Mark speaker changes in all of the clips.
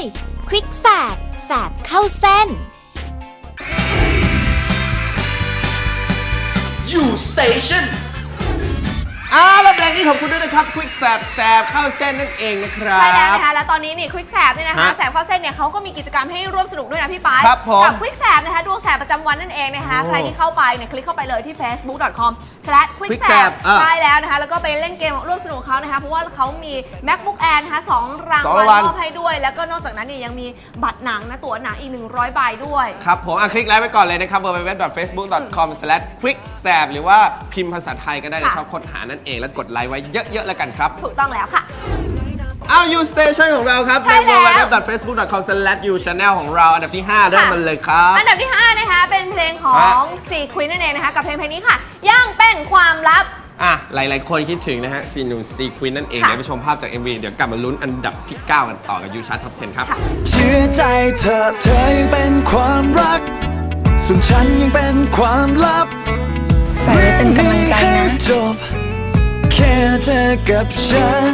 Speaker 1: ย ควิกแสบแสบเข้าเส้น
Speaker 2: ยูสเตชัน
Speaker 3: อ้าวแล้วแบรนด์นี้ขอบคุณด้วยนะครับ ควิกแสบแสบเข้าเส้นนั่นเองนะครับ
Speaker 4: ใช่แล้วนะคะแล้วตอนนี้นี่ควิกแสบเนี่ยนะคะ
Speaker 3: ฮะ
Speaker 4: แสบเข้าเส้นเนี่ยเขาก็มีกิจกรรมให้ร่วมสนุกด้วยนะพี่ปาย
Speaker 3: ครับผม
Speaker 4: กับควิกแสบนะคะดวงแสบประจำวันนั่นเองนะคะ
Speaker 3: โอ้
Speaker 4: ใครที่เข้าไปเนี่ยคลิกเข้าไปเลยที่ facebook.com/quicksab
Speaker 3: quicksab อะ
Speaker 4: ใช่แล้วนะคะแล้วก็ไปเล่นเกมร่วมสนุกกับเขานะคะเพราะว่าเขามี macbook air นะคะสองราง
Speaker 3: สอง
Speaker 4: วัล
Speaker 3: รางวัล
Speaker 4: มอบให้ด้วย แล้วก็นอกจากนั้นเนี่ยยังมีบัตรหนังนะตั๋วหนังอีก 100 ใบด้วย
Speaker 3: ครับผมอะคลิกไลค์ไว้ก่อนเลยนะครับ www.facebook.com/quicksab หรือว่าพิมพ์ภาษาไทยก็ได้ใน
Speaker 4: ค่ะ
Speaker 3: ช่องค้นหานั่นเองแล้วกดไลค์ไว้เยอะๆแล้วกันครับ
Speaker 4: ถูกต้องแล้วค่ะ
Speaker 3: อ้าว You Station ของเราครับ
Speaker 4: ใช่
Speaker 3: ใน
Speaker 4: แล้ว
Speaker 3: www.facebook.com/youchannel ของเรา อันดับที่ 5 เริ่มมันเลยครับ
Speaker 4: อันดับที่ 5 นะคะ เป็นเพลงขอ
Speaker 3: ฮะ
Speaker 4: งสี่ควีนนั่นเองนะคะ กับเพลงเพลงนี้ค่ะยังเป็นความลับ
Speaker 3: อะ หลาย ๆ คนคิดถึงนะฮะซีนูซีควินนั่นเอง
Speaker 4: ค่ะ
Speaker 3: เดี๋ยวไปชมภาพจาก MV เดี๋ยวกลับมาลุ้นอันดับที่ 9 กันต่อกับ You Chart Top 10 ครับ
Speaker 2: เชื่อใจเธอเธอยังเป็นความรัก ส่วนฉันยังเป็นความลับ
Speaker 5: ใส่ไว้เป็นกำลังใจ
Speaker 2: ไม่มี
Speaker 5: นะ
Speaker 2: ให้จบ แค่เธอกับฉัน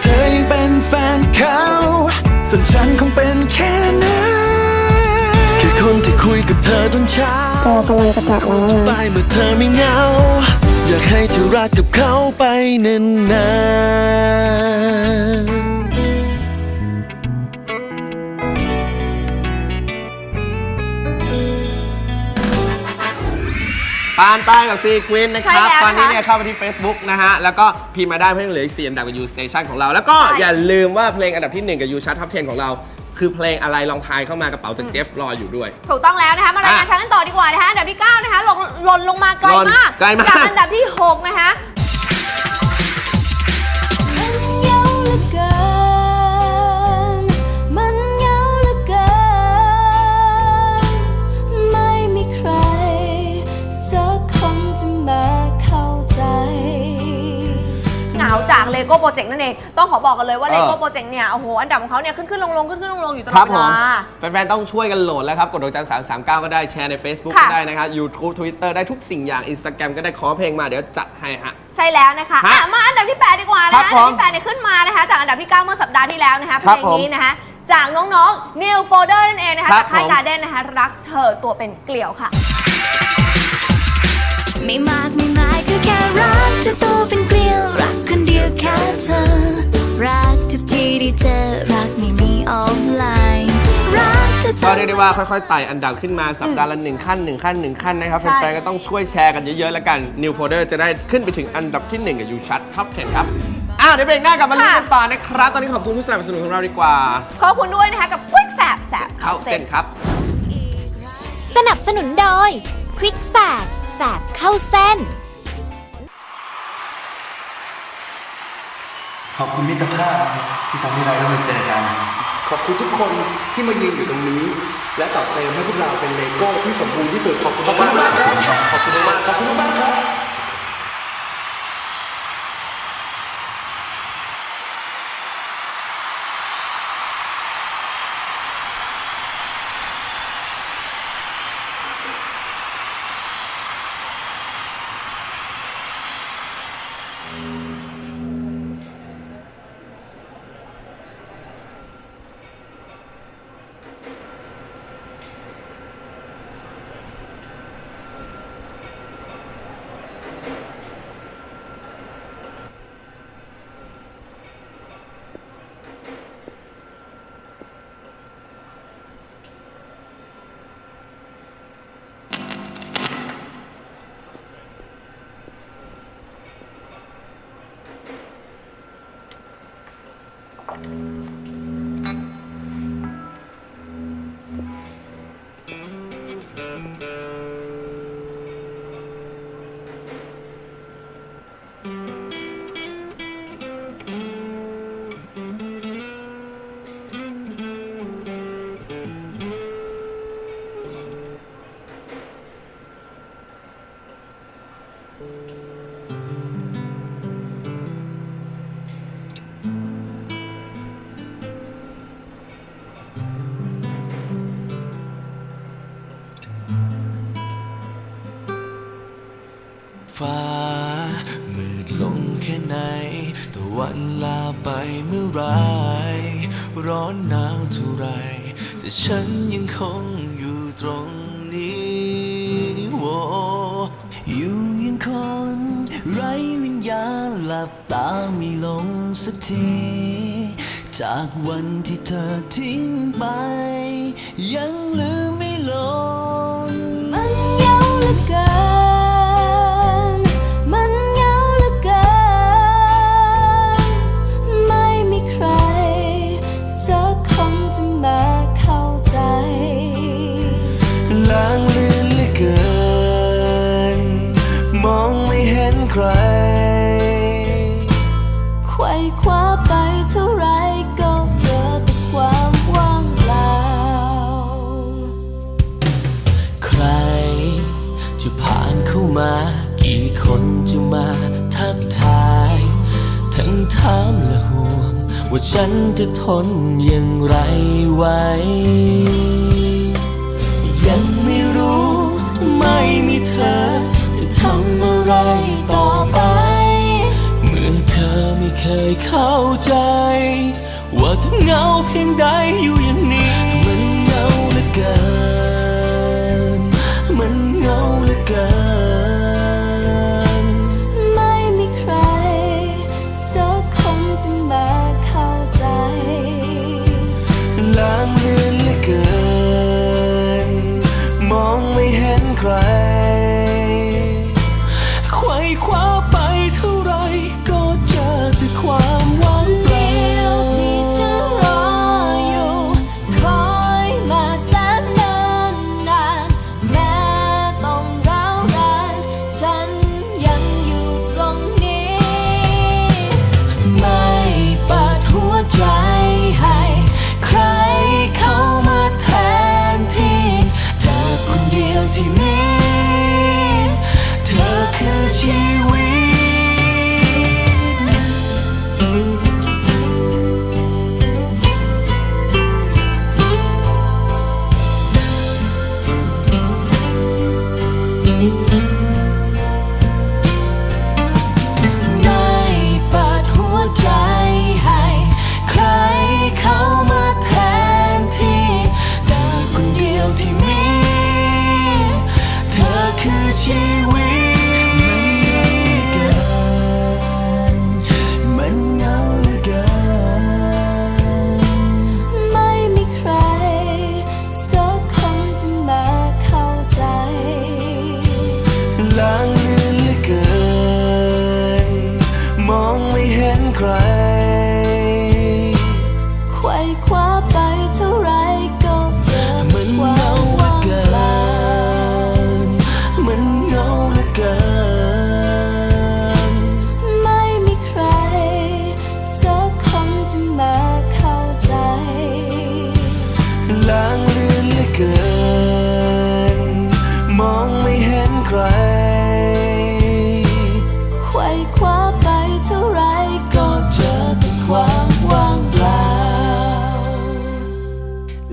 Speaker 2: เธอยังเป็นแฟนเขา ส่วนฉันคงเป็นแค่นั้นแค่คนที่คุยกับเธอตอนเช้า
Speaker 5: โจกำลังจะกลับแล้ว
Speaker 2: จะ
Speaker 5: นะ
Speaker 2: ไปเมื่อเธอไม่เหงา อยากให้เธอรักกับเขาไปนานๆ
Speaker 3: ปานป้ายกับซีควินนะค
Speaker 4: ใช่
Speaker 3: รับ
Speaker 4: แล้ว
Speaker 3: ตอนนี้
Speaker 4: นะคะ
Speaker 3: เนี่ยเข้าไปที่ Facebook นะฮะ แล้วก็พิมพ์มาได้เพื่อเหลืออีก4อันดับกับ You Station ของเรา แล้วก็
Speaker 4: ใช่
Speaker 3: อย่าลืมว่าเพลงอันดับที่ 1 กับ You Chart Top 10 ของเรา คือเพลงอะไรลองทายเข้ามากระเป๋าจากเจฟรออยู่ด้วย
Speaker 4: ถูกต้องแล้วนะคะ มารายงาน
Speaker 3: อะ
Speaker 4: ชั้นกันต่อดีกว่านะคะ อันดับที่ 9 นะคะหล่นหล่นลงมาไกล
Speaker 3: หล่น
Speaker 4: มาก
Speaker 3: ไกลมาก
Speaker 4: จากอันดับที่ 6 นะคะ โก้โปรเจกต์นั่นเอง ต้องขอบอกกันเลยว่า
Speaker 3: เอ
Speaker 4: เล
Speaker 3: อ
Speaker 4: โก้โปรเจกต์เนี่ย โอ้โห อันดับของเขาเนี่ย ขึ้นขึ้นลงลงขึ้นขึ้นลงลงอยู่ตล
Speaker 3: ค
Speaker 4: อ
Speaker 3: รั
Speaker 4: ด
Speaker 3: บ
Speaker 4: เว
Speaker 3: ผม
Speaker 4: ลา
Speaker 3: แฟนๆ ต้องช่วยกันโหลดแล้วครับ กดดอกจันสามสามเก้าก็ได้แชร์ใน Facebook
Speaker 4: ค่ะ
Speaker 3: ก็ได้นะครับ YouTube Twitter ได้ทุกสิ่งอย่าง Instagram ก็ได้ขอเพลงมาเดี๋ยวจัดให้ฮะ
Speaker 4: ใช่แล้วนะคะ
Speaker 3: ฮะ
Speaker 4: อะมาอันดับที่ 8 ดีกว่า
Speaker 3: ครั
Speaker 4: นะ
Speaker 3: บ
Speaker 4: คะ
Speaker 3: ผ
Speaker 4: อัน
Speaker 3: ม
Speaker 4: ดับที่8เนี่ยขึ้นมานะคะจากอันดับที่ 9 เมื่อสัปดาห์ที่แล้วนะคะเพ
Speaker 3: ครั
Speaker 4: ล
Speaker 3: บ
Speaker 4: ง
Speaker 3: ผม
Speaker 4: นี้นะคะจากน้องๆ New Folder นั่นเองนะคะ
Speaker 3: ครับ
Speaker 4: จากค่าย
Speaker 3: ผม
Speaker 4: การ์เด้นนะคะรักเธอตัวเป็นเกลียวค่ะ
Speaker 6: ไม่มากไม่น้อยก็แค่ รักเธอตัวเป็นเกลียว รักคนเดียวแค่เธอ รักทุกทีที่เจอ รักไม่มีออนไลน์ รักเธอ
Speaker 3: ก็เรียกได้ว่าค่อยๆไต่อันดับขึ้นมาสัปดาห์ละหนึ่งขั้นหนึ่งขั้นหนึ่งขั้นนะครับ
Speaker 4: ใช่
Speaker 3: แฟนๆก็ต้องช่วยแชร์กันเยอะๆแล้วกัน New Folder จะได้ขึ้นไปถึงอันดับที่1กับ You Chart Top 10ครับอ้าวเดี๋ยวเบรกหน้ากลับมาลุ้นกันต่อนะครับ ตอนนี้ขอบคุณผู้สนับสนุนของเราดีกว่า
Speaker 4: ขอบคุณด้วยนะคะกับ Quick แสบแสบ
Speaker 3: เข้าเส้นครับ
Speaker 1: สนับสนุนโดย ควิกแสบแสบเข้าเส้น
Speaker 7: ขอบคุณมิตรภาพที่ทำให้เราได้มาเจอกัน
Speaker 8: ขอบคุณทุกคนที่มายืนอยู่ตรงนี้ และต่อเติมให้พวกเราเป็นเลโก้ที่สมบูรณ์ที่สุดขอบคุณมากมากครับขอบคุณมากขอบคุณมากครับ
Speaker 2: ฟ้ามืดลงแค่ไหนตะวันลาไปเมื่อไรร้อนหนาวเท่าไร แต่ฉันยังคงอยู่ตรงนี้โวอยู่ คนไร้วิญญาณหลับตาไม่ลงสักที จากวันที่เธอทิ้งไป ยังลืมไม่ลง ถามและห่วง ว่าฉันจะทนอย่างไรไหวยังไม่รู้ ไม่มีเธอ จะทำอะไรต่อไป เมื่อเธอไม่เคยเข้าใจ ว่าต้องเหงาเพียงใดอยู่อย่างนี้ มันเหงาเหลือเกิน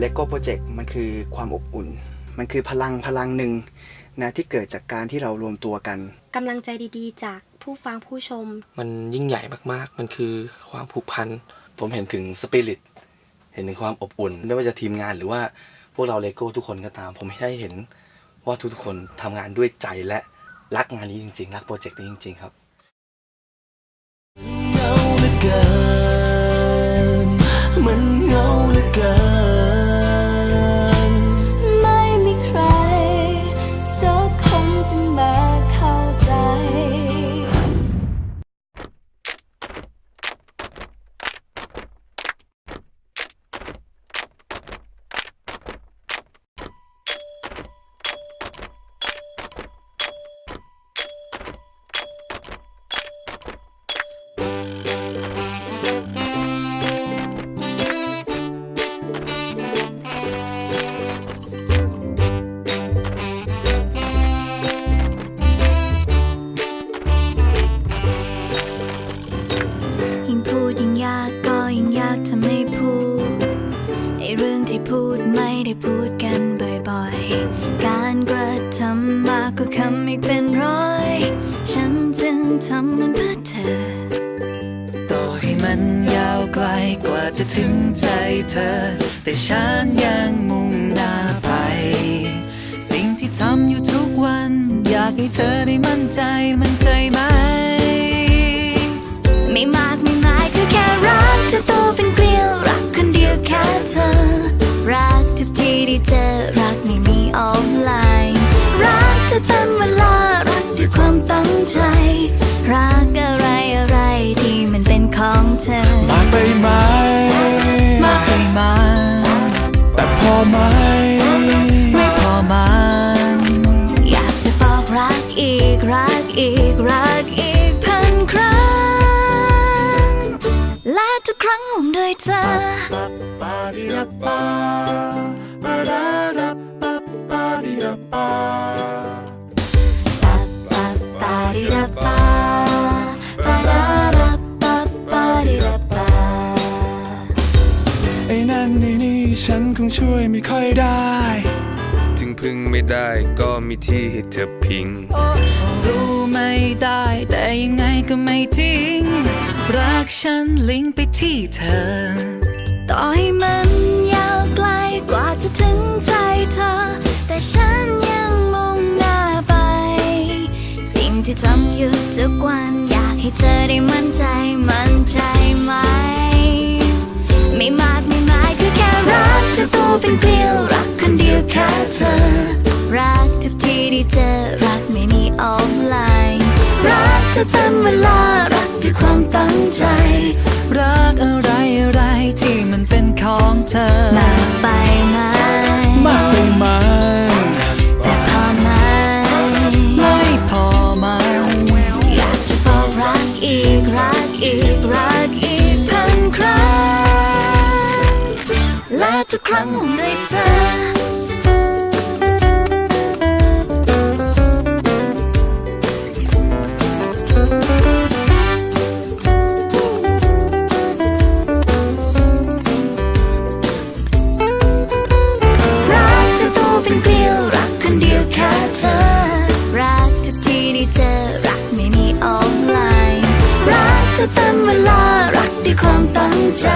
Speaker 2: เล
Speaker 8: โก้โปรเจกต์มันคือความอบอุ่น มันคือพลังพลังหนึ่งนะที่เกิดจากการที่เรารวมตัวกัน
Speaker 5: กำลังใจดีๆ จากผู้ฟังผู้ชม
Speaker 9: มันยิ่งใหญ่มากๆ มันคือความผูกพัน
Speaker 7: ผมเห็นถึงสปิริตเห็นถึงความอบอุ่น ไม่ว่าจะทีมงานหรือว่าพวกเราเลโก้ทุกคนก็ตาม ผมได้เห็นว่าทุกๆคนทำงานด้วยใจและรักงานนี้จริงๆ รักโปรเจกต์นี้จริง ๆ ครับ
Speaker 2: เหงาเหลือเกินมันเหงาเหลือเกิน
Speaker 6: ไม่เป็นร้อย ฉันจึงทำมันเพื่อเธอ
Speaker 2: ต่อให้
Speaker 10: มันยาวไกลกว่าจะถึงใจเธอ แต่ฉันยังมุ่งหน้าไป สิ่งที่ทำอยู่ทุกวัน อยากให้เธอได้มั่นใจ มั่นใจมา
Speaker 6: อีก รักอีก
Speaker 10: พั
Speaker 6: นครั้ง และทุกครั้งด้วยเธอ
Speaker 10: ไอ้นั่นไอ้นี่ฉันคงช่วยไม่ค่อยได้
Speaker 11: ถึงพึ่งไม่ได้ก็มีที่ให้เธอพิง
Speaker 10: สู้ไม่ได้แต่ยังไงก็ไม่ทิ้ง รักฉันลิงไปที่เธอ
Speaker 6: ต่อให้มันยาวไกลกว่าจะถึงใจเธอ แต่ฉันยังมุ่งหน้าไป สิ่งที่ทำอยู่ทุกวันอยากให้เธอได้มั่นใจมั่นใจไหม ไม่มากไม่น้อยก็แค่รักเธอตัวเป็นเกลียว ค่เธอ รักทุกที่ที่เจอ รักไม่มีออฟไลน์ รักเธอเต็มเวลา รักด้วยความตั้งใจ
Speaker 10: รักอะไรอะไรที่มันเป็นของเธอ
Speaker 6: มากไปไหม
Speaker 10: มากไปไหม
Speaker 6: แต่พอไหม
Speaker 10: ไม่พอไหม
Speaker 6: อยากจะบอกรักอีก รักอีก รักอีกพันครั้ง และทุกครั้งของด้วยเธอ เธอ รักทุกทีที่เจอรักไม่มีออฟไลน์ รักเธอเต็มเวลารักด้วยความตั้งใจ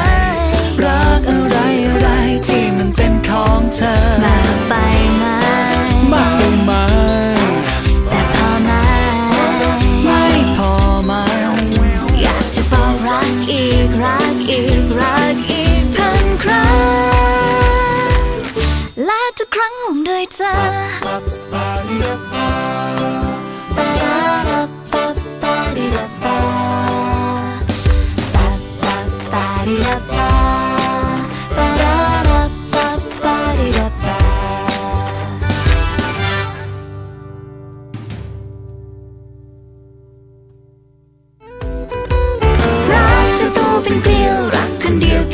Speaker 10: รักอะไรอะไรที่มันเป็นของเธอ
Speaker 6: มากไปไหม
Speaker 10: มากไปไหม
Speaker 6: แต่พอไหม
Speaker 10: ไม่พอไหม
Speaker 6: อยากจะบอกรักอีกรักอีกรักอีกพันครั้งและทุกครั้งของด้วยเธ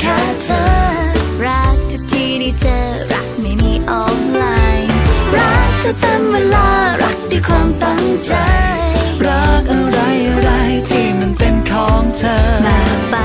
Speaker 6: ครักทุกทีที่เจอรักไม่มีออนไลน์ รักเธต็มเวลารักด้วยความตั้งใจ
Speaker 10: รักอะไรอะไรที่มันเป็นของเธอมา
Speaker 6: ไป